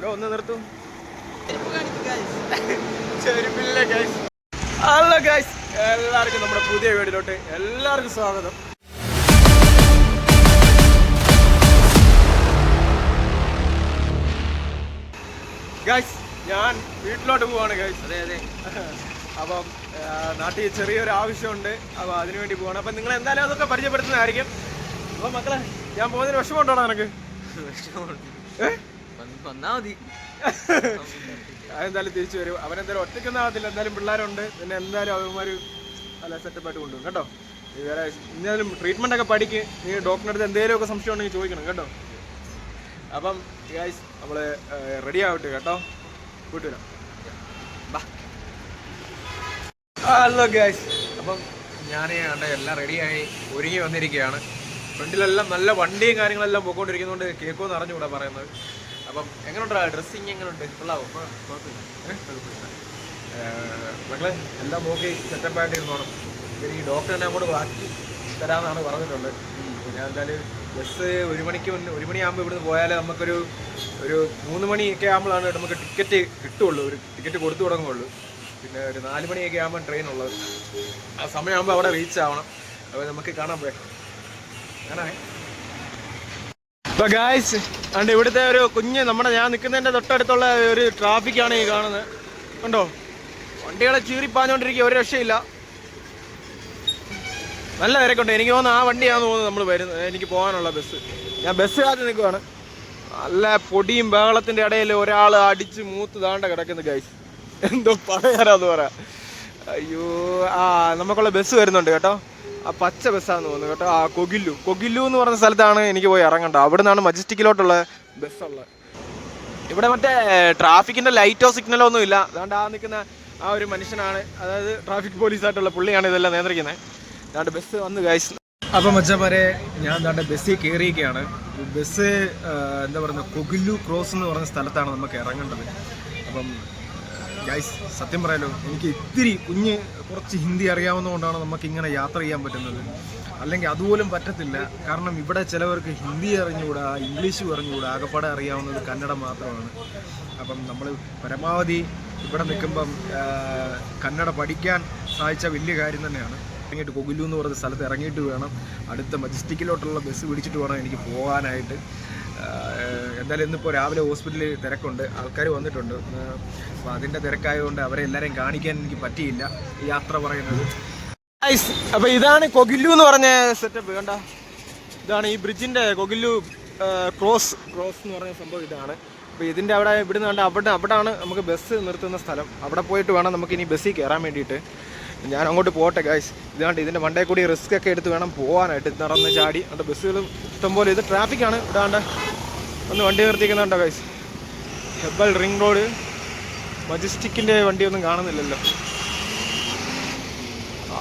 Bro ഒന്ന് നിർത്തു. ചെരുപ്പില്ല guys hello guys എല്ലാവർക്കും നമ്മുടെ പുതിയ വീടിലോട്ട് എല്ലാവർക്കും സ്വാഗതം. ഗൈസ് ഞാൻ വീട്ടിലോട്ട് പോവാണ് ഗൈസ് അതെ അതെ. അപ്പം നാട്ടിൽ ചെറിയൊരു ആവശ്യമുണ്ട്. അപ്പോൾ അതിനു വേണ്ടി പോവാണ്. അപ്പം നിങ്ങൾ എന്തായാലും അതൊക്കെ പരിചയപ്പെടുത്തുന്നതായിരിക്കും. അപ്പം മക്കളെ ഞാൻ പോകുന്നതിന് വിഷമമുണ്ടോ നിനക്ക്? വിഷമമുണ്ട്. ഏ? വന്ന് മതി അതെന്തായാലും തിരിച്ചു വരും. അവനെന്തായാലും ഒറ്റയ്ക്കൊന്നും ആവത്തില്ല. എന്തായാലും പിള്ളേരുണ്ട്. പിന്നെ എന്തായാലും അവന്മാർ നല്ല സെറ്റപ്പായിട്ട് കൊണ്ടുപോകും കേട്ടോ? വേറെ എന്തായാലും ട്രീറ്റ്മെന്റ് ഒക്കെ പഠിക്ക്. നീ ഡോക്ടറിന്റെ അടുത്ത് എന്തെങ്കിലുമൊക്കെ സംശയം ഉണ്ടെങ്കിൽ ചോദിക്കണം. കേട്ടോ? അപ്പം ഗൈസ് നമ്മൾ റെഡി ആവട്ടെ. കേട്ടോ? കൂട്ടുവരാം ബാ. ഹലോ ഗൈസ് അപ്പം ഞാൻ കണ്ട എല്ലാം റെഡിയായി ഒരുങ്ങി വന്നിരിക്കുകയാണ്. ഫ്രണ്ടിലെല്ലാം നല്ല വണ്ടിയും കാര്യങ്ങളെല്ലാം പോയിക്കൊണ്ടിരിക്കുന്നതുകൊണ്ട് കേൾക്കുമെന്ന് അറിഞ്ഞുകൂടാ പറയുന്നത്. അപ്പം എങ്ങനെയുണ്ടോ ഡ്രസ്സിങ് എങ്ങനെയുണ്ട് കൊള്ളാവോ? മക്കളെ എല്ലാം നോക്കി സെറ്റപ്പായിട്ട് ഇരുന്നോണം. ഇവർ ഈ ഡോക്ടറിനെ അങ്ങോട്ട് ബാക്കി തരാമെന്നാണ് പറഞ്ഞിട്ടുണ്ട് ഞാൻ എന്തായാലും ബസ് ഒരു മണിക്ക് മുന്നേ ഒരു മണിയാകുമ്പോൾ ഇവിടുന്ന് പോയാൽ നമുക്കൊരു ഒരു മൂന്ന് മണിയൊക്കെ ആകുമ്പോഴാണ് നമുക്ക് ടിക്കറ്റ് കിട്ടുള്ളൂ. ഒരു ടിക്കറ്റ് കൊടുത്തു തുടങ്ങുള്ളൂ. പിന്നെ ഒരു നാല് മണിയൊക്കെ ആകുമ്പോൾ ട്രെയിൻ ഉള്ളത്. ആ സമയമാകുമ്പോൾ അവിടെ റീച്ച് ആവണം. അപ്പോൾ നമുക്ക് കാണാൻ പോയി. കാണാമേ ഇപ്പൊ ഗായ്സ് അണ്ട് ഇവിടുത്തെ ഒരു കുഞ്ഞ് നമ്മുടെ ഞാൻ നിൽക്കുന്നതിന്റെ തൊട്ടടുത്തുള്ള ഒരു ട്രാഫിക്കാണ് ഈ കാണുന്നത്. കണ്ടോ? വണ്ടികളെ ചീറിപ്പാഞ്ഞോണ്ടിരിക്കുക ഒരു രക്ഷയില്ല. നല്ല തിരക്കുണ്ട്. എനിക്ക് തോന്നുന്നു ആ വണ്ടിയാന്ന് തോന്നുന്നു നമ്മൾ വരുന്നത്. എനിക്ക് പോകാനുള്ള ബസ് ഞാൻ ബസ് കാത്ത് നിൽക്കുവാണ്. നല്ല പൊടിയും ബഹളത്തിന്റെ ഇടയിൽ ഒരാൾ അടിച്ച് മൂത്ത് താണ്ട കിടക്കുന്നു ഗൈസ് എന്തോ പറയാറാ അത് പറയാ. അയ്യോ ആ നമുക്കുള്ള ബസ് വരുന്നുണ്ട് കേട്ടോ. ആ പച്ച ബസ്സാന്ന് തോന്നുന്നു കേട്ടോ. ആ കൊകില്ലു കൊകില്ലു എന്ന് പറഞ്ഞ സ്ഥലത്താണ് എനിക്ക് പോയി ഇറങ്ങേണ്ടത്. അവിടെ നിന്നാണ് മജസ്റ്റിക്കിലോട്ടുള്ള ബസ്സുള്ളത്. ഇവിടെ മറ്റേ ട്രാഫിക്കിന്റെ ലൈറ്റോ സിഗ്നലോ ഒന്നും ഇല്ല. അതുകൊണ്ട് ആ നിൽക്കുന്ന ആ ഒരു മനുഷ്യനാണ്. അതായത് ട്രാഫിക് പോലീസായിട്ടുള്ള പുള്ളിയാണ് ഇതെല്ലാം നിയന്ത്രിക്കുന്നത് അതുകൊണ്ട് ബസ് വന്ന് ഗൈസ് അപ്പം മച്ചമാരെ ഞാൻ എന്താണ്ട് ബസ്സിൽ കയറിയൊക്കെയാണ് ബസ് എന്താ പറയുക കൊകില്ലു ക്രോസ് എന്ന് പറഞ്ഞ സ്ഥലത്താണ് നമുക്ക് ഇറങ്ങേണ്ടത്. അപ്പം ഗൈസ് സത്യം പറയാലോ എനിക്ക് ഇത്തിരി കുഞ്ഞ് കുറച്ച് ഹിന്ദി അറിയാവുന്നതുകൊണ്ടാണ് നമുക്ക് ഇങ്ങനെ യാത്ര ചെയ്യാൻ പറ്റുന്നത്. അല്ലെങ്കിൽ അതുപോലും പറ്റത്തില്ല. കാരണം ഇവിടെ ചിലവർക്ക് ഹിന്ദി അറിഞ്ഞുകൂടാ ഇംഗ്ലീഷ് അറിഞ്ഞുകൂടാ ആകപ്പാടെ അറിയാവുന്നത് കന്നഡ മാത്രമാണ്. അപ്പം നമ്മൾ പരമാവധി ഇവിടെ നിൽക്കുമ്പം കന്നഡ പഠിക്കാൻ സഹായിച്ച വലിയ കാര്യം തന്നെയാണ്. ഇറങ്ങിയിട്ട് കൊകുലു എന്ന് പറഞ്ഞ സ്ഥലത്ത് ഇറങ്ങിയിട്ട് വേണം. അടുത്ത മജസ്റ്റിക്കിലോട്ടുള്ള ബസ് പിടിച്ചിട്ട് വേണം എനിക്ക് പോകാനായിട്ട്. എന്തായാലും ഇന്നിപ്പോൾ രാവിലെ ഹോസ്പിറ്റലിൽ തിരക്കുണ്ട്. ആൾക്കാർ വന്നിട്ടുണ്ട്. അപ്പോൾ അതിന്റെ തിരക്കായതുകൊണ്ട് അവരെ എല്ലാവരെയും കാണിക്കാൻ എനിക്ക് പറ്റിയില്ല യാത്ര പറയുന്നത്. അപ്പോൾ ഇതാണ് കൊകില്ലു എന്ന് പറഞ്ഞ സെറ്റപ്പ് കണ്ട? ഇതാണ് ഈ ബ്രിഡ്ജിന്റെ കൊകില്ലു ക്രോസ് ക്രോസ് എന്ന് പറഞ്ഞ സംഭവം ഇതാണ്. അപ്പോൾ ഇതിന്റെ അവിടെ ഇവിടുന്ന് കണ്ട അവിടെ അവിടെയാണ് നമുക്ക് ബസ് നിർത്തുന്ന സ്ഥലം. അവിടെ പോയിട്ട് വേണം നമുക്ക് ഇനി ബസ്സിൽ കയറാൻ വേണ്ടിയിട്ട്. ഞാൻ അങ്ങോട്ട് പോട്ടെ ഗായ്സ് ഇതാണ്ട് ഇതിന്റെ വണ്ടേ കൂടി റിസ്ക് ഒക്കെ എടുത്ത് വേണം പോകാനായിട്ട് നടന്ന് ചാടി. അവിടെ ബസ്സുകളും ഇഷ്ടംപോലെ ഇത് ട്രാഫിക്കാണ് ഇടാണ്ട് ഒന്ന് വണ്ടി നിർത്തിക്കുന്നുണ്ടോ ഗൈസ് ഹെബൽ റിംഗ് റോഡ് മജസ്റ്റിക്കിന്റെ വണ്ടിയൊന്നും കാണുന്നില്ലല്ലോ.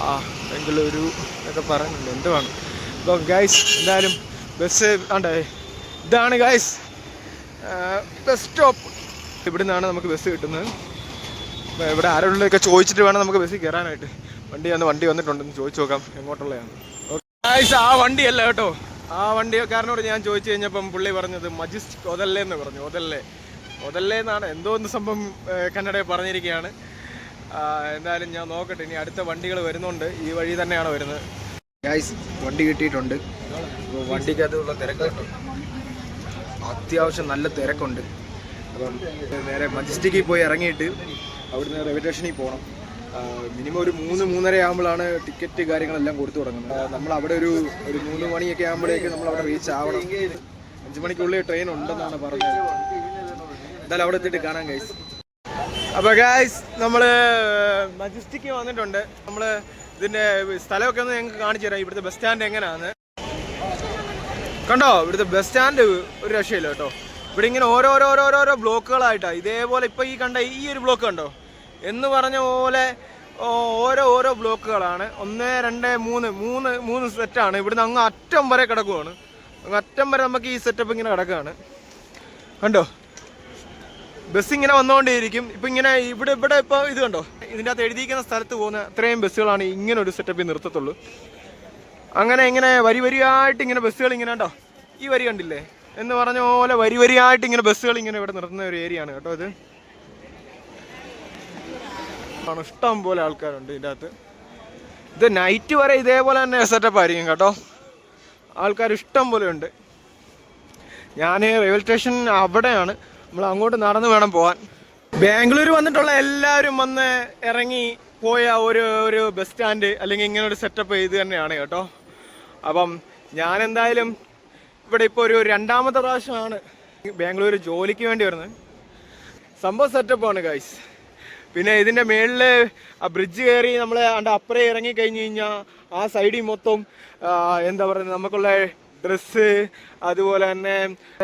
ആ ബംഗളൂരു എന്നൊക്കെ പറയുന്നുണ്ട്. എന്തുവാണ്? അപ്പോൾ ഗൈസ് എന്തായാലും ബസ് ആണ്ടേ ഇതാണ് ഗൈസ് ബസ് സ്റ്റോപ്പ് ഇവിടുന്നാണ് നമുക്ക് ബസ് കിട്ടുന്നത്. ഇവിടെ ആരോടൊക്കെ ചോദിച്ചിട്ട് വേണം നമുക്ക് ബസ്സിൽ കയറാനായിട്ട്. വണ്ടി വന്ന് വണ്ടി വന്നിട്ടുണ്ടെന്ന് ചോദിച്ചു നോക്കാം എങ്ങോട്ടുള്ളതാണ് ആ വണ്ടിയല്ല കേട്ടോ. ആ വണ്ടിക്കാരനോട് ഞാൻ ചോദിച്ചു കഴിഞ്ഞപ്പം പുള്ളി പറഞ്ഞത് മജിസ്റ്റിക് ഒതല്ലേ എന്ന് പറഞ്ഞു. ഒതല്ലേ. ഒതല്ലേ എന്നാണ് എന്തോ ഒന്ന് സംഭവം കന്നഡയിൽ പറഞ്ഞിരിക്കുകയാണ്. എന്തായാലും ഞാൻ നോക്കട്ടെ ഇനി അടുത്ത വണ്ടികൾ വരുന്നുണ്ട്. ഈ വഴി തന്നെയാണ് വരുന്നത്. ഗൈസ് വണ്ടി കിട്ടിയിട്ടുണ്ട്. വണ്ടിക്കകത്തുള്ള തിരക്ക് കേട്ടോ അത്യാവശ്യം നല്ല തിരക്കുണ്ട്. അപ്പം നേരെ മജിസ്റ്റിക്കിൽ പോയി ഇറങ്ങിയിട്ട് അവിടുന്ന് റെയിൽവേ സ്റ്റേഷനിൽ പോകണം മിനിമം ഒരു മൂന്ന് മൂന്നര ആകുമ്പോഴാണ് ടിക്കറ്റ് കാര്യങ്ങളെല്ലാം കൊടുത്തു തുടങ്ങുന്നത്. നമ്മൾ അവിടെ ഒരു ഒരു മൂന്ന് മണിയൊക്കെ ആകുമ്പോഴേക്ക് നമ്മൾ അവിടെ റീച്ച് ആവണം. അഞ്ച് മണിക്കുള്ളിൽ ട്രെയിൻ ഉണ്ടെന്നാണ് പറഞ്ഞത്. എന്തായാലും അവിടെ എത്തിയിട്ട് കാണാം ഗൈസ് അപ്പോൾ ഗൈസ് നമ്മൾ മജസ്റ്റിക്ക് വന്നിട്ടുണ്ട്. നമ്മൾ ഇതിന്റെ സ്ഥലമൊക്കെ ഒന്ന് ഞങ്ങൾക്ക് കാണിച്ചു തരാം. ഇവിടുത്തെ ബസ് സ്റ്റാൻഡ് എങ്ങനെയാണ് കണ്ടോ? ഇവിടുത്തെ ബസ് സ്റ്റാൻഡ് ഒരു രക്ഷയില്ല കേട്ടോ. ഇവിടെ ഇങ്ങനെ ഓരോരോരോരോരോ ബ്ലോക്കുകളായിട്ടാണ് ഇതേപോലെ ഇപ്പോൾ ഈ കണ്ട ഈ ഒരു ബ്ലോക്ക് കണ്ടോ? എന്ന് പറഞ്ഞ പോലെ ഓരോ ഓരോ ബ്ലോക്കുകളാണ്. ഒന്ന് രണ്ട് മൂന്ന്. മൂന്ന് മൂന്ന് സെറ്റാണ്. ഇവിടുന്ന് അങ്ങ് അറ്റം വരെ കിടക്കുവാണ്. അങ്ങ് അറ്റം വരെ നമുക്ക് ഈ സെറ്റപ്പ് ഇങ്ങനെ കിടക്കുകയാണ് കണ്ടോ? ബസ് ഇങ്ങനെ വന്നുകൊണ്ടേയിരിക്കും ഇപ്പം ഇങ്ങനെ ഇവിടെ ഇവിടെ ഇപ്പോൾ ഇത് കണ്ടോ? ഇതിന്റെ അകത്ത് എഴുതിയിരിക്കുന്ന സ്ഥലത്ത് പോകുന്ന അത്രയും ബസ്സുകളാണ് ഇങ്ങനെ ഒരു സെറ്റപ്പിൽ നിർത്തത്തുള്ളൂ. അങ്ങനെ ഇങ്ങനെ വരി വരിയായിട്ട് ഇങ്ങനെ ബസ്സുകൾ ഇങ്ങനെ കണ്ടോ? ഈ വരി കണ്ടില്ലേ? എന്ന് പറഞ്ഞ പോലെ വരി വരിയായിട്ട് ഇങ്ങനെ ബസ്സുകൾ ഇങ്ങനെ ഇവിടെ നിർത്തുന്ന ഒരു ഏരിയ ആണ് കേട്ടോ ഇത്. ആണ് ഇഷ്ടം പോലെ ആൾക്കാരുണ്ട് ഇതിന്റെ അകത്ത്. ഇത് നൈറ്റ് വരെ ഇതേപോലെ തന്നെ സെറ്റപ്പ് ആയിരിക്കും കേട്ടോ. ആൾക്കാർ ഇഷ്ടം പോലെ ഉണ്ട്. ഞാൻ റെയിൽവേ സ്റ്റേഷൻ അവിടെയാണ്. നമ്മൾ അങ്ങോട്ട് നടന്ന് വേണം പോകാൻ ബാംഗ്ലൂർ വന്നിട്ടുള്ള എല്ലാവരും വന്ന് ഇറങ്ങി പോയ ഒരു ഒരു ബസ് സ്റ്റാൻഡ് അല്ലെങ്കിൽ ഇങ്ങനെ ഒരു സെറ്റപ്പ് ഇത് തന്നെയാണ് കേട്ടോ. അപ്പം ഞാൻ എന്തായാലും ഇവിടെ ഇപ്പോൾ ഒരു രണ്ടാമത്തെ പ്രാവശ്യമാണ് ബാംഗ്ലൂർ ജോലിക്ക് വേണ്ടി വരുന്നത്. സംഭവം സെറ്റപ്പാണ് ഗൈസ് പിന്നെ ഇതിന്റെ മേളിൽ ആ ബ്രിഡ്ജ് കയറി നമ്മൾ അതിന്റെ അപ്പുറം ഇറങ്ങി കഴിഞ്ഞ് കഴിഞ്ഞാൽ ആ സൈഡിൽ മൊത്തം എന്താ പറയുന്നത് നമുക്കുള്ള ഡ്രസ്സ് അതുപോലെ തന്നെ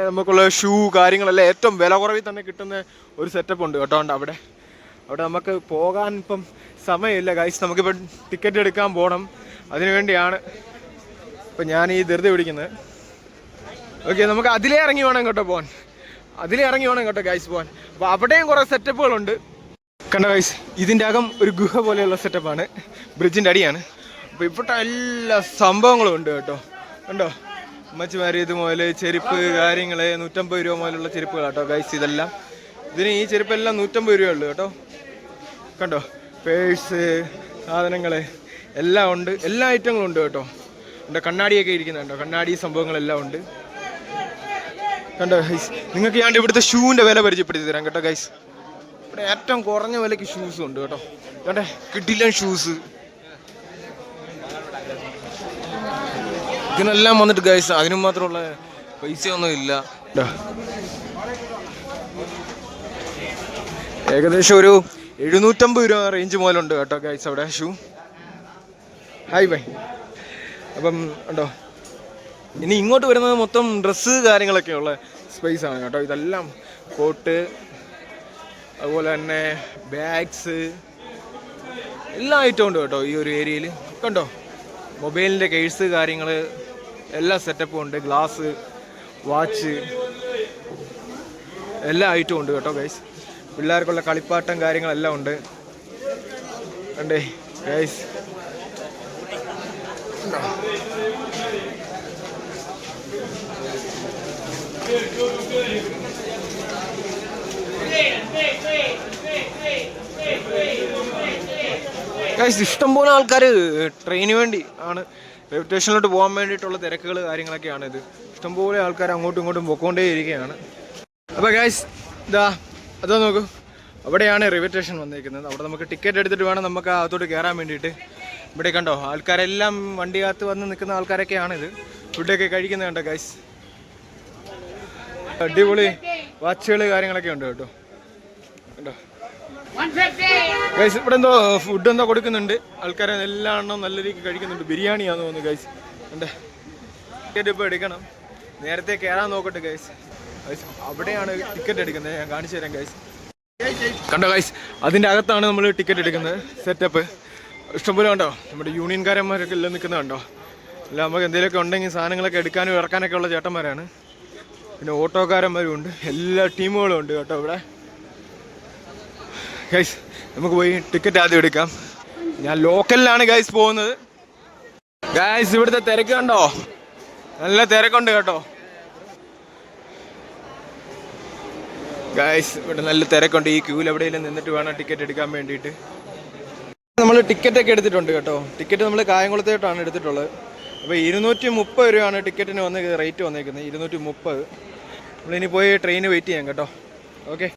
നമുക്കുള്ള ഷൂ കാര്യങ്ങളെല്ലാം ഏറ്റവും വില കുറവിൽ തന്നെ കിട്ടുന്ന ഒരു സെറ്റപ്പ് ഉണ്ട് കേട്ടോ ഉണ്ട് അവിടെ അവിടെ നമുക്ക് പോകാൻ ഇപ്പം സമയമില്ല ഗൈസ് നമുക്കിപ്പം ടിക്കറ്റ് എടുക്കാൻ പോകണം അതിനു വേണ്ടിയാണ് ഇപ്പം ഞാൻ ഈ ധൃതി പിടിക്കുന്നത്. ഓക്കെ നമുക്ക് അതിലേ ഇറങ്ങി വേണം കേട്ടോ പോകാൻ അതിലേ ഇറങ്ങി വേണം കേട്ടോ ഗൈസ് പോകാൻ അപ്പോൾ അവിടെയും കുറേ സെറ്റപ്പുകളുണ്ട് കണ്ട ഗൈസ് ഇതിന്റെ അകം ഒരു ഗുഹ പോലെയുള്ള സെറ്റപ്പാണ് ബ്രിഡ്ജിന്റെ അടിയാണ്. അപ്പോൾ ഇവിടെ എല്ലാ സംഭവങ്ങളും ഉണ്ട് കേട്ടോ. കണ്ടോ? അമ്മച്ചിമാർ ഇത് മുതൽ ചെരുപ്പ് കാര്യങ്ങൾ നൂറ്റമ്പത് രൂപ മുതലുള്ള ചെരുപ്പുകൾ കേട്ടോ ഗൈസ് ഇതെല്ലാം. ഇതിന് ഈ ചെരുപ്പെല്ലാം നൂറ്റമ്പത് രൂപ ഉള്ളൂ കേട്ടോ. കണ്ടോ? പേഴ്സ് സാധനങ്ങൾ എല്ലാം ഉണ്ട്. എല്ലാ ഐറ്റങ്ങളും ഉണ്ട് കേട്ടോ. എന്റെ കണ്ണാടിയൊക്കെ ഇരിക്കുന്നുണ്ടോ കണ്ണാടി സംഭവങ്ങളെല്ലാം ഉണ്ട്. കണ്ടോ ഗൈസ് നിങ്ങൾക്ക് ഞാൻ ഇവിടുത്തെ ഷൂവിന്റെ വില പരിചയപ്പെടുത്തി തരാം കേട്ടോ ഗൈസ് ഇവിടെ ഏറ്റവും കുറഞ്ഞ വിലയ്ക്ക് ഷൂസ് ഉണ്ട് കേട്ടോ. കണ്ടേ? കിട്ടില്ല ഷൂസ് ഇതിനെല്ലാം വന്നിട്ട് ഗൈസ് അതിനും മാത്രമുള്ള പൈസയൊന്നും ഇല്ല. ഏകദേശം ഒരു എഴുന്നൂറ്റമ്പത് രൂപ റേഞ്ച് മുതലുണ്ട് കേട്ടോ ഗൈസ് അവിടെ ഷൂ ഹായ് ബൈ അപ്പം ഉണ്ടോ? ഇനി ഇങ്ങോട്ട് വരുന്നത് മൊത്തം ഡ്രസ്സ് കാര്യങ്ങളൊക്കെ ഉള്ള സ്പേസ് ആണ് കേട്ടോ. ഇതെല്ലാം കോട്ട് അതുപോലെ തന്നെ ബാഗ്സ് എല്ലാ ഐറ്റവും ഉണ്ട് കേട്ടോ ഈ ഒരു ഏരിയയിൽ കണ്ടോ? മൊബൈലിന്റെ കേഴ്സ് കാര്യങ്ങൾ എല്ലാ സെറ്റപ്പും ഉണ്ട്. ഗ്ലാസ് വാച്ച് എല്ലാ ഐറ്റവും ഉണ്ട് കേട്ടോ ഗൈസ് പിള്ളേർക്കുള്ള കളിപ്പാട്ടം കാര്യങ്ങളെല്ലാം ഉണ്ട്. കണ്ടേ? ഗൈസ് ഇഷ്ടംപോലെ ആൾക്കാർ ട്രെയിന് വേണ്ടി ആണ്. റെയിൽവേ സ്റ്റേഷനിലോട്ട് പോകാൻ വേണ്ടിയിട്ടുള്ള തിരക്കുകൾ കാര്യങ്ങളൊക്കെയാണ് ഇത്. ഇഷ്ടംപോലെ ആൾക്കാർ അങ്ങോട്ടും ഇങ്ങോട്ടും പൊക്കോണ്ടേ ഇരിക്കുകയാണ്. അപ്പോൾ ഗൈസ് ഇതാ അതോ നോക്കൂ. അവിടെയാണ് റെയിൽവേ സ്റ്റേഷൻ വന്നിരിക്കുന്നത്. അവിടെ നമുക്ക് ടിക്കറ്റ് എടുത്തിട്ട് വേണം നമുക്ക് അകത്തോട്ട് കയറാൻ വേണ്ടിയിട്ട്. ഇവിടെ കണ്ടോ ആൾക്കാരെല്ലാം വണ്ടിക്കകത്ത് വന്ന് നിൽക്കുന്ന ആൾക്കാരൊക്കെയാണിത്. ഫുഡൊക്കെ കഴിക്കുന്നത് കണ്ടോ ഗൈസ് അടിപൊളി വാച്ചുകൾ കാര്യങ്ങളൊക്കെ ഉണ്ട് കേട്ടോ. ഗൈസ് ഇവിടെ എന്തോ ഫുഡ് എന്തോ കൊടുക്കുന്നുണ്ട്. ആൾക്കാരെ എല്ലാ എണ്ണം നല്ല രീതിക്ക് കഴിക്കുന്നുണ്ട്. ബിരിയാണിയാന്ന് തോന്നുന്നു ഗൈസ് ടിക്കറ്റ് ഇപ്പോൾ എടുക്കണം. നേരത്തെ കയറാൻ നോക്കട്ടെ ഗൈസ് ഗൈസ് അവിടെയാണ് ടിക്കറ്റ് എടുക്കുന്നത്. ഞാൻ കാണിച്ചു തരാം ഗൈസ് കണ്ടോ ഗൈസ് അതിന്റെ അകത്താണ് നമ്മൾ ടിക്കറ്റ് എടുക്കുന്നത്. സെറ്റപ്പ് ഇഷ്ടംപോലെ ഉണ്ടോ? നമ്മുടെ യൂണിയൻകാരന്മാരൊക്കെ എല്ലാം നിൽക്കുന്നത് കണ്ടോ? അല്ല നമുക്ക് എന്തെങ്കിലുമൊക്കെ ഉണ്ടെങ്കിൽ സാധനങ്ങളൊക്കെ എടുക്കാനും ഇറക്കാനൊക്കെ ഉള്ള ചേട്ടന്മാരാണ്. പിന്നെ ഓട്ടോക്കാരന്മാരും ഉണ്ട്. എല്ലാ ടീമുകളും ഉണ്ട് കേട്ടോ ഇവിടെ. ഗൈസ് നമുക്ക് പോയി ടിക്കറ്റ് ആദ്യം എടുക്കാം. ഞാൻ ലോക്കലിലാണ് ഗൈസ് പോകുന്നത്. ഗൈസ് ഇവിടുത്തെ തിരക്ക് കണ്ടോ? നല്ല തിരക്കുണ്ട് കേട്ടോ. ഗൈസ് ഇവിടെ നല്ല തിരക്കുണ്ട്. ഈ ക്യൂവിൽ എവിടെയെങ്കിലും നിന്നിട്ട് വേണം ടിക്കറ്റ് എടുക്കാൻ വേണ്ടിയിട്ട്. നമ്മൾ ടിക്കറ്റ് ഒക്കെ എടുത്തിട്ടുണ്ട് കേട്ടോ. ടിക്കറ്റ് നമ്മൾ കായംകുളത്തേട്ടാണ് എടുത്തിട്ടുള്ളത്. അപ്പോൾ ഇരുന്നൂറ്റി മുപ്പത് രൂപയാണ് ടിക്കറ്റിന് വന്ന് റേറ്റ് വന്നേക്കുന്നത്. ഇരുന്നൂറ്റി മുപ്പത് നമ്മളിനി പോയി ട്രെയിന് വെയിറ്റ് ചെയ്യാം കേട്ടോ. ഓക്കെ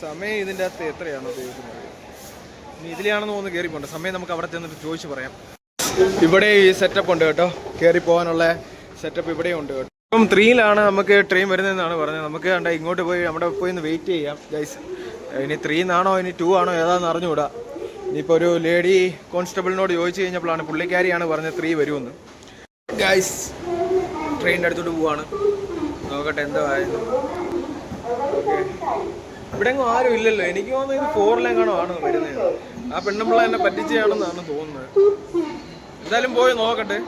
സമയം ഇതിന്റെ അകത്ത് എത്രയാണ് ഉപയോഗിക്കുന്നത് ഇനി ഇതിലാണെന്ന് തോന്നുന്നു കയറി പോകണ്ട സമയം നമുക്ക് അവിടെ ചെന്നിട്ട് ചോദിച്ച് പറയാം. ഇവിടെ ഈ സെറ്റപ്പ് ഉണ്ട് കേട്ടോ. കയറി പോകാനുള്ള സെറ്റപ്പ് ഇവിടെയും ഉണ്ട് കേട്ടോ. ഇപ്പം ത്രീയിലാണ് നമുക്ക് ട്രെയിൻ വരുന്നതെന്നാണ് പറഞ്ഞത്. നമുക്ക് കണ്ട ഇങ്ങോട്ട് പോയി അവിടെ പോയി ഒന്ന് വെയിറ്റ് ചെയ്യാം. ഗൈസ് ഇനി ത്രീ എന്നാണോ ഇനി ടു ആണോ ഏതാണെന്ന് അറിഞ്ഞുകൂടാ. ഇനിയിപ്പോൾ ഒരു ലേഡി കോൺസ്റ്റബിളിനോട് ചോദിച്ചു കഴിഞ്ഞപ്പോഴാണ് പുള്ളിക്കാരിയാണ് പറഞ്ഞത് ത്രീ വരുമെന്ന്. ഗൈസ് ട്രെയിനിന്റെ അടുത്തോട്ട് പോവാണ്. നോക്കട്ടെ എന്താ ആയത് ഇവിടെ എങ്ങും ആരും ഇല്ലല്ലോ. എനിക്ക് തോന്നുന്നത് ഇത് ഫോറിലെങ്ങാണോ ആണ് വരുന്നത്. ആ പെണ്ണുമ്പിള്ള എന്നെ പറ്റിച്ചാണെന്നാണ് തോന്നുന്നത്. എന്തായാലും പോയി നോക്കട്ടെ.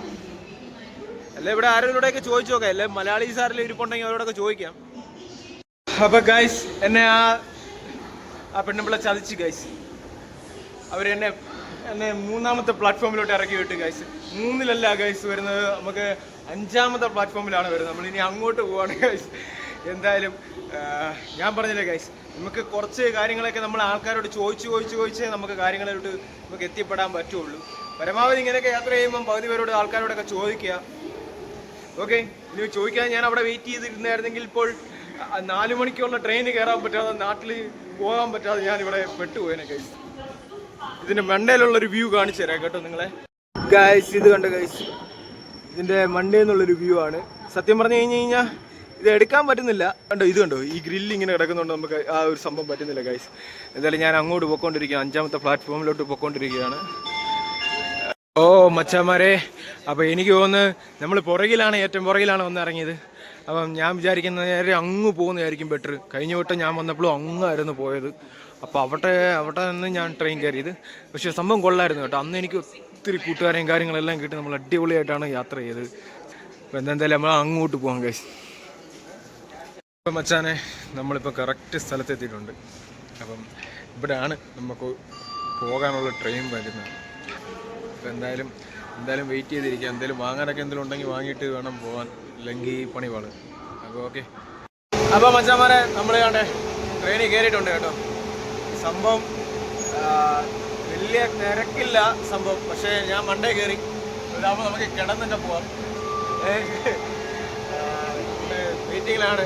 അല്ലെ ഇവിടെ ആരോടൊക്കെ ചോദിച്ചു നോക്കാം. അല്ലെ മലയാളി സാറിൽ ഇരിപ്പുണ്ടെങ്കിൽ അവരോടൊക്കെ ചോദിക്കാം. അപ്പൊ ഗൈസ് എന്നെ ആ ആ പെണ്ണുമ്പിള്ള ചതിച്ച് ഗൈസ് അവരെന്നെ എന്നെ മൂന്നാമത്തെ പ്ലാറ്റ്ഫോമിലോട്ട് ഇറക്കി വിട്ടു ഗൈസ് മൂന്നിലല്ല ഗൈസ് വരുന്നത്. നമുക്ക് അഞ്ചാമത്തെ പ്ലാറ്റ്ഫോമിലാണ് വരുന്നത്. നമ്മൾ ഇനി അങ്ങോട്ട് പോവാണ് ഗൈസ് എന്തായാലും ഞാൻ പറഞ്ഞില്ലേ ഗൈസ് നമുക്ക് കുറച്ച് കാര്യങ്ങളൊക്കെ നമ്മൾ ആൾക്കാരോട് ചോദിച്ച് ചോദിച്ച് ചോദിച്ചേ നമുക്ക് കാര്യങ്ങളോട്ട് നമുക്ക് എത്തിപ്പെടാൻ പറ്റുള്ളൂ. പരമാവധി ഇങ്ങനെയൊക്കെ യാത്ര ചെയ്യുമ്പം പകുതി പേരോട് ആൾക്കാരോടൊക്കെ ചോദിക്കുക. ഓക്കെ ഇനി ചോദിക്കാൻ ഞാൻ അവിടെ വെയിറ്റ് ചെയ്തിരുന്നായിരുന്നെങ്കിൽ ഇപ്പോൾ നാല് മണിക്കുള്ള ട്രെയിൻ കയറാൻ പറ്റാതെ നാട്ടിൽ പോകാൻ പറ്റാതെ ഞാൻ ഇവിടെ പെട്ടുപോയനെ ഗൈസ് ഇതിന്റെ മണ്ടയിലുള്ള ഒരു വ്യൂ കാണിച്ചു തരാം കേട്ടോ നിങ്ങളെ. ഗൈസ് ഇത് കണ്ട ഗൈസ് ഇതിന്റെ മണ്ടയിൽ ഒരു വ്യൂ ആണ്. സത്യം പറഞ്ഞു കഴിഞ്ഞു കഴിഞ്ഞാൽ ഇത് എടുക്കാൻ പറ്റുന്നില്ല. കണ്ടോ ഇത് കണ്ടോ? ഈ ഗ്രില്ല് ഇങ്ങനെ കിടക്കുന്നതുകൊണ്ട് നമുക്ക് ആ ഒരു സംഭവം പറ്റുന്നില്ല ഗൈസ് എന്തായാലും ഞാൻ അങ്ങോട്ട് പോയിക്കൊണ്ടിരിക്കുക അഞ്ചാമത്തെ പ്ലാറ്റ്ഫോമിലോട്ട് പോയിക്കൊണ്ടിരിക്കുകയാണ്. ഓ മച്ചാമാരെ. അപ്പോൾ എനിക്ക് തോന്നുന്നു നമ്മൾ പുറകിലാണ് ഏറ്റവും പുറകിലാണ് വന്ന് ഇറങ്ങിയത്. അപ്പം ഞാൻ വിചാരിക്കുന്ന നേരെ അങ്ങ് പോകുന്നതായിരിക്കും ബെറ്റർ കഴിഞ്ഞ വട്ടം ഞാൻ വന്നപ്പോഴും അങ്ങായിരുന്നു പോയത്. അപ്പോൾ അവിടെ അവിടെ നിന്ന് ഞാൻ ട്രെയിൻ കയറിയത്. പക്ഷേ സംഭവം കൊള്ളായിരുന്നു കേട്ടോ. അന്ന് എനിക്ക് ഒത്തിരി കൂട്ടുകാരെയും കാര്യങ്ങളെല്ലാം കിട്ടി. നമ്മൾ അടിപൊളിയായിട്ടാണ് യാത്ര ചെയ്തത്. അപ്പോൾ എന്തായാലും നമ്മൾ അങ്ങോട്ട് പോകാം കഴിച്ച് ഇപ്പം മച്ചാനെ നമ്മളിപ്പോൾ കറക്റ്റ് സ്ഥലത്തെത്തിയിട്ടുണ്ട് അപ്പം ഇവിടെയാണ് നമുക്ക് പോകാനുള്ള ട്രെയിൻ വരുന്നത്. അപ്പോൾ എന്തായാലും എന്തായാലും വെയിറ്റ് ചെയ്തിരിക്കുക എന്തായാലും വാങ്ങാനൊക്കെ എന്തെങ്കിലും ഉണ്ടെങ്കിൽ വാങ്ങിയിട്ട് വേണം പോകാൻ അല്ലെങ്കിൽ പണി പാട് അപ്പോൾ ഓക്കെ അപ്പോൾ മച്ചാമാരെ നമ്മൾ കണ്ടേ ട്രെയിനിൽ കയറിയിട്ടുണ്ട് കേട്ടോ. സംഭവം വലിയ തിരക്കില്ല സംഭവം. പക്ഷേ ഞാൻ മണ്ടേ കയറി ഇതാകുമ്പോൾ നമുക്ക് കിടന്നൊക്കെ പോവാം. മീറ്റിങ്ങിലാണ്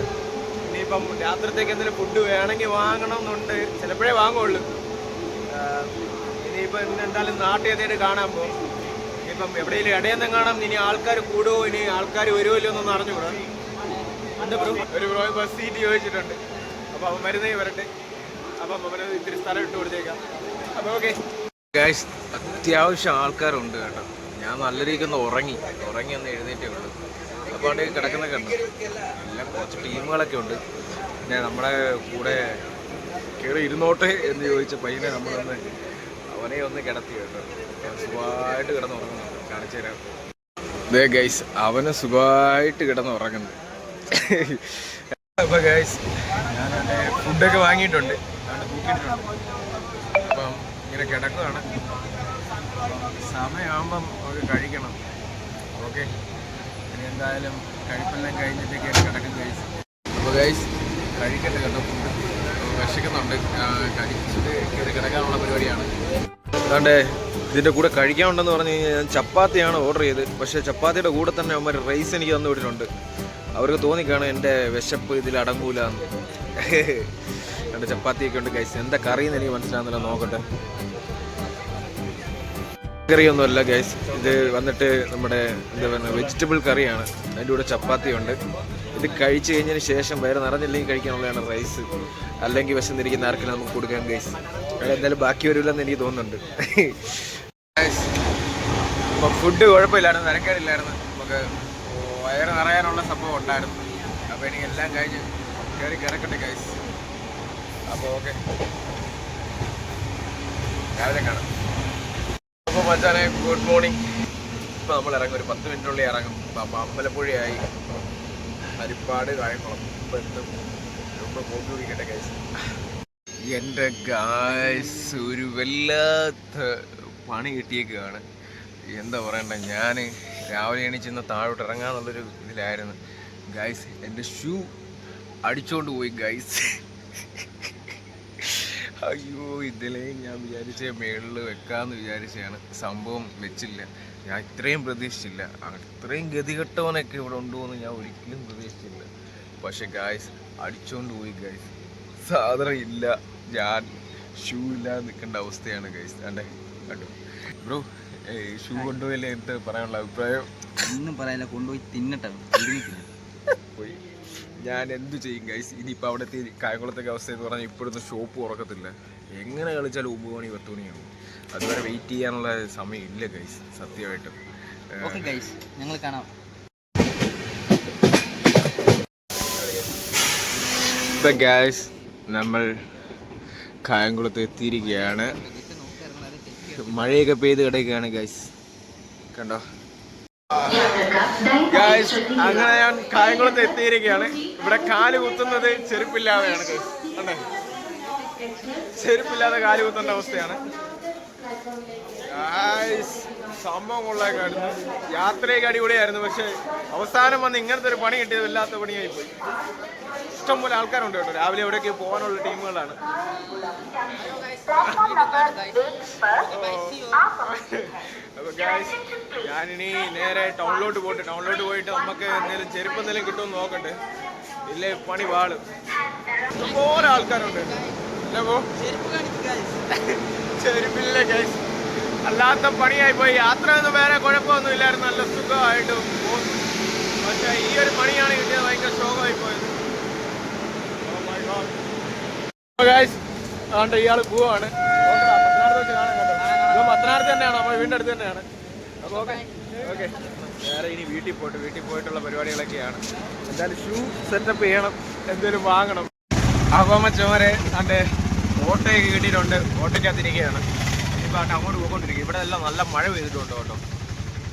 ഇനിയിപ്പം രാത്രിത്തേക്ക് എന്തെങ്കിലും ഫുഡ് വേണമെങ്കിൽ വാങ്ങണം എന്നുണ്ട് ചിലപ്പോഴേ വാങ്ങുള്ളൂ. ഇനിയിപ്പോൾ ഇന്ന് എന്തായാലും നാട്ടിൽ കാണാൻ പോകും ഇനിയിപ്പം എവിടെയെങ്കിലും ഇടയെന്നും കാണാം. ഇനി ആൾക്കാർ കൂടുമോ ഇനി ആൾക്കാർ വരുമോ ഇല്ലയോ എന്നൊന്നും അറിഞ്ഞുകൂടാ. ഒരു ബ്രോ ബസ് സീറ്റ് ചോദിച്ചിട്ടുണ്ട്. അപ്പോൾ അവൻ മരുന്നേ വരട്ടെ. അപ്പോൾ അത്യാവശ്യം ആൾക്കാരുണ്ട് കേട്ടോ. ഞാൻ നല്ല രീതിക്ക് ഉറങ്ങി. ഉറങ്ങി ഒന്ന് എഴുന്നേറ്റേ ഉള്ളൂ. അപ്പോൾ അവിടെ കിടക്കുന്ന കണ്ടു എല്ലാം കുറച്ച് ടീമുകളൊക്കെ ഉണ്ട്. പിന്നെ നമ്മുടെ കൂടെ കയറി ഇരുന്നോട്ടെ എന്ന് ചോദിച്ച പയ്യനെ നമ്മളൊന്ന് അവനെ ഒന്ന് കിടത്തി കേട്ടോ. സുഖമായിട്ട് കിടന്ന് ഉറങ്ങുന്നു. കാണിച്ചു തരാം. ദേ ഗൈസ് അവന് സുഖമായിട്ട് കിടന്ന് ഉറങ്ങുന്നു. അപ്പോൾ ഗൈസ് ഞാൻ ഫുഡൊക്കെ വാങ്ങിയിട്ടുണ്ട്. അവിടെ തൂക്കിയിട്ടുണ്ട് അപ്പം ഇങ്ങനെ കിടക്കുകയാണ് സമയമാകുമ്പം അവർ കഴിക്കണം. ഓക്കെ. ഇനി എന്തായാലും കഴിപ്പെല്ലാം കഴിഞ്ഞിട്ട് കയറി കിടക്കും ഗൈസ് അപ്പോൾ ഗൈസ് കഴിക്കട്ടെ കേട്ടോ ഫുഡ് വിശക്കുന്നുണ്ട്. കഴിച്ചിട്ട് കയറി കിടക്കാനുള്ള പരിപാടിയാണ്. അതുകൊണ്ട് ഇതിന്റെ കൂടെ കഴിക്കാനുണ്ടെന്ന് പറഞ്ഞു കഴിഞ്ഞാൽ ഞാൻ ചപ്പാത്തിയാണ് ഓർഡർ ചെയ്ത് പക്ഷേ ചപ്പാത്തിയുടെ കൂടെ തന്നെ അവന്മാർ റൈസ് എനിക്ക് തന്നു വിട്ടിട്ടുണ്ട്. അവർക്ക് തോന്നിക്കാണ് എന്റെ വിശപ്പ് ഇതിൽ അടങ്ങൂല രണ്ട് ചപ്പാത്തിയൊക്കെ ഉണ്ട് ഗൈസ് എന്താ കറിയെന്ന് എനിക്ക് മനസ്സിലാകുന്നില്ല നോക്കട്ടെ. കറിയൊന്നുമല്ല ഗൈസ് ഇത് വന്നിട്ട് നമ്മുടെ എന്താ പറയുക വെജിറ്റബിൾ കറിയാണ്. അതിന്റെ കൂടെ ചപ്പാത്തി ഉണ്ട് ഇത് കഴിച്ചു കഴിഞ്ഞതിന് ശേഷം വേറെ നിറഞ്ഞില്ലെങ്കിൽ കഴിക്കാനുള്ളതാണ് റൈസ് അല്ലെങ്കിൽ വിശന്നിരിക്കുന്ന ആർക്കും നമുക്ക് കൊടുക്കാം ഗൈസ് അവിടെ എന്തായാലും ബാക്കി വരില്ലെന്ന് എനിക്ക് തോന്നുന്നുണ്ട്. അപ്പം ഫുഡ് കുഴപ്പമില്ലായിരുന്നു നിരക്കാനില്ലായിരുന്നു നമുക്ക് വയറ് നിറയാനുള്ള സംഭവം ഉണ്ടായിരുന്നു. അപ്പോൾ എനിക്ക് എല്ലാം കഴിഞ്ഞ് കയറി കിടക്കട്ടെ ഗൈസ് അപ്പോൾ ഓക്കെ. രാവിലെ കാണാം. അപ്പോൾ മച്ചാനെ ഗുഡ് മോർണിംഗ് ഇപ്പോൾ നമ്മൾ ഇറങ്ങും ഒരു പത്ത് മിനിറ്റിനുള്ളിൽ ഇറങ്ങും. അപ്പം അമ്പലപ്പുഴയായി. ഹരിപ്പാട് കായംകുളം. ഇപ്പം എത്തും രൂപ കോപ്പി കുടിക്കട്ടെ ഗൈസ് എന്റെ ഗായ്സ് ഒരു വല്ലാത്ത പണി കിട്ടിയേക്കുകയാണ് എന്താ പറയണ്ട ഞാൻ രാവിലെ എണീച്ചെന്ന് താഴോട്ട് ഇറങ്ങാന്നുള്ളൊരു ഇതിലായിരുന്നു. ഗൈസ് എന്റെ ഷൂ അടിച്ചോണ്ട് പോയി ഗൈസ് അയ്യോ ഇതിലേ ഞാൻ വിചാരിച്ച മേളിൽ വെക്കാമെന്ന് വിചാരിച്ചാണ്. സംഭവം വെച്ചില്ല. ഞാൻ ഇത്രയും പ്രതീക്ഷിച്ചില്ല. അത്രയും ഗതികെട്ടവനൊക്കെ ഇവിടെ ഉണ്ടോ എന്ന് ഞാൻ ഒരിക്കലും പ്രതീക്ഷിച്ചില്ല. പക്ഷെ ഗായ്സ് അടിച്ചോണ്ട് പോയി ഗായ്സ് സാധനം ഇല്ല. ഞാൻ ഷൂ ഇല്ലാതെ നിൽക്കേണ്ട അവസ്ഥയാണ് ഗൈസ് അണ്ടേ കണ്ടു? ബ്രോ ഷൂ കൊണ്ടുപോയില്ലേ? എന്ത് പറയാനുള്ള അഭിപ്രായം? ഒന്നും പറയാനില്ല. കൊണ്ടുപോയി തിന്നട്ടെ. പോയി. ഞാൻ എന്തു ചെയ്യും ഗൈസ് ഇനിയിപ്പോൾ അവിടെ എത്തി കായംകുളത്തേക്ക് അവസ്ഥ എന്ന് പറഞ്ഞാൽ ഇപ്പോഴത്തെ ഷോപ്പ് തുറക്കത്തില്ല. എങ്ങനെ കളിച്ചാലും ഒമ്പത് മണി പത്ത് മണിയാവും അതുവരെ വെയിറ്റ് ചെയ്യാനുള്ള സമയം ഇല്ല ഗൈസ് സത്യമായിട്ടും. ഏഹ്, ഓക്കെ ഗൈസ് ഞങ്ങൾ കാണാം. ഇപ്പം ഗൈസ് നമ്മൾ കായംകുളത്ത് എത്തിയിരിക്കുകയാണ്. മഴയൊക്കെ പെയ്ത് കിടക്കുകയാണ് ഗൈസ് കണ്ടോ? ഗൈസ് അങ്ങനെ ഞാൻ കായംകുളത്ത് എത്തിയിരിക്കുകയാണ്. ഇവിടെ കാൽ കുത്തുന്നത് ചെരുപ്പില്ലാതെയാണ് ചെരുപ്പില്ലാതെ കാൽ കുത്തേണ്ട അവസ്ഥയാണ്. Guys, സംഭവം കൊള്ളായിരുന്നു യാത്രയൊക്കെ അടിപൊളിയായിരുന്നു പക്ഷെ അവസാനം വന്ന് ഇങ്ങനത്തെ ഒരു പണി കിട്ടിയത് വല്ലാത്ത പണിയായി പോയി ഇഷ്ടംപോലെ ആൾക്കാരുണ്ട് കേട്ടോ രാവിലെ എവിടെയൊക്കെ പോകാനുള്ള ടീമുകളാണ്. ഗായ്സ് ഞാനിനി നേരെ ടൗണിലോട്ട് പോയിട്ട് ടൗണിലോട്ട് പോയിട്ട് നമുക്ക് എന്തെങ്കിലും ചെരുപ്പ് എന്തെങ്കിലും കിട്ടുമെന്ന് നോക്കട്ടെ. ഇല്ലേ പണി വാൾ. ഇഷ്ടംപോലെ ആൾക്കാരുണ്ട്. അല്ലേ പോ ചെരുപ്പില്ല ഗൈസ് അല്ലാത്ത പണിയായി പോയി. യാത്ര ഒന്നും വേറെ കുഴപ്പമൊന്നും ഇല്ലായിരുന്നു. നല്ല സുഖമായിട്ട് പോന്നു പക്ഷേ ഈ ഒരു പണിയാണ് കിട്ടിയത്. ഭയങ്കര ശോകമായി പോയത്. Oh അതുകൊണ്ട് ഇയാൾ പോവാണ്. ഇവൻ തന്നെയാണ്. നമ്മുടെ വീടിന്റെ അടുത്ത് തന്നെയാണ്. അപ്പൊ ഓക്കെ. ഓക്കെ. വേറെ ഇനി വീട്ടിൽ പോയിട്ട് വീട്ടിൽ പോയിട്ടുള്ള പരിപാടികളൊക്കെയാണ്. എന്തായാലും ഷൂ സെറ്റപ്പ് ചെയ്യണം. എന്തേലും വാങ്ങണം. അപ്പൊ മച്ചോരെ അതെ ഓട്ടോയൊക്കെ കിട്ടിയിട്ടുണ്ട്. ഓട്ടോയ്ക്കകത്തിരിക്കുകയാണ് ആട്ടെ അങ്ങോട്ട് പോയിക്കൊണ്ടിരിക്കും. ഇവിടെ എല്ലാം നല്ല മഴ പെയ്തിട്ടുണ്ട് കേട്ടോ.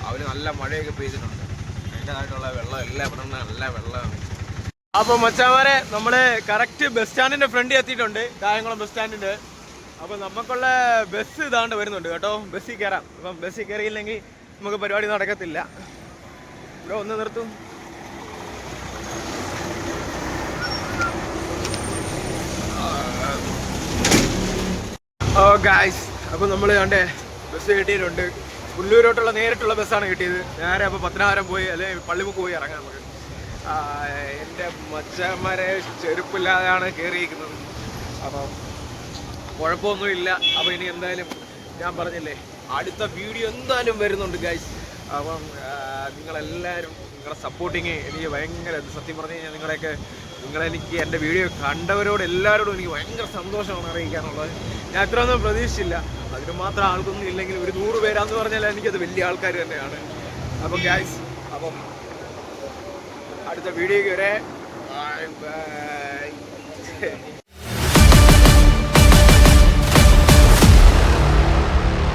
അവർ നല്ല മഴയൊക്കെ പെയ്തിട്ടുണ്ട്. അതിന്റെതായിട്ടുള്ള വെള്ളം എല്ലാം ഇവിടെ നല്ല വെള്ളമാണ്. അപ്പൊ മച്ചാമാരെ നമ്മൾ കറക്റ്റ് ബസ് സ്റ്റാൻഡിന്റെ ഫ്രണ്ടിൽ എത്തിയിട്ടുണ്ട്. കായംകുളം ബസ് സ്റ്റാൻഡിന്റെ അപ്പൊ നമുക്കുള്ള ബസ് ഇതാണ്ട് വരുന്നുണ്ട് കേട്ടോ. ബസ്സിൽ കയറാം. അപ്പം ബസ്സിൽ കയറിയില്ലെങ്കിൽ നമുക്ക് പരിപാടി നടക്കത്തില്ല. ഇവിടെ ഒന്ന് നിർത്തും. ഓ ഗായ്സ് അപ്പൊ നമ്മൾ കണ്ടേ ബസ് കിട്ടിയിട്ടുണ്ട്. പുല്ലൂരോട്ടുള്ള നേരിട്ടുള്ള ബസ്സാണ് കിട്ടിയത്. നേരെ അപ്പൊ പത്തനാപുരം പോയി അല്ലെങ്കിൽ പള്ളിമുക്ക് പോയി ഇറങ്ങാം നമുക്ക്. എന്റെ മച്ചന്മാരെ ചെരുപ്പില്ലാതെയാണ് കയറിയിരിക്കുന്നത് അപ്പം കുഴപ്പമൊന്നുമില്ല അപ്പോൾ ഇനി എന്തായാലും ഞാൻ പറഞ്ഞില്ലേ അടുത്ത വീഡിയോ എന്തായാലും വരുന്നുണ്ട് ഗൈസ് അപ്പം നിങ്ങളെല്ലാവരും നിങ്ങളുടെ സപ്പോർട്ടിങ് എനിക്ക് ഭയങ്കര സത്യം പറഞ്ഞു കഴിഞ്ഞാൽ നിങ്ങളെയൊക്കെ നിങ്ങളെനിക്ക് എന്റെ വീഡിയോ കണ്ടവരോട് എല്ലാവരോടും എനിക്ക് ഭയങ്കര സന്തോഷമാണ് അറിയിക്കാനുള്ളത്. ഞാൻ ഇത്രയൊന്നും പ്രതീക്ഷിച്ചില്ല. അതിന് മാത്രം ആൾക്കൊന്നും ഇല്ലെങ്കിൽ ഒരു നൂറ് പേരാന്ന് പറഞ്ഞാൽ എനിക്കത് വലിയ ആൾക്കാർ തന്നെയാണ്. അപ്പം ഗ്യാസ് അപ്പം അടുത്ത വീഡിയോയ്ക്ക് വരെ.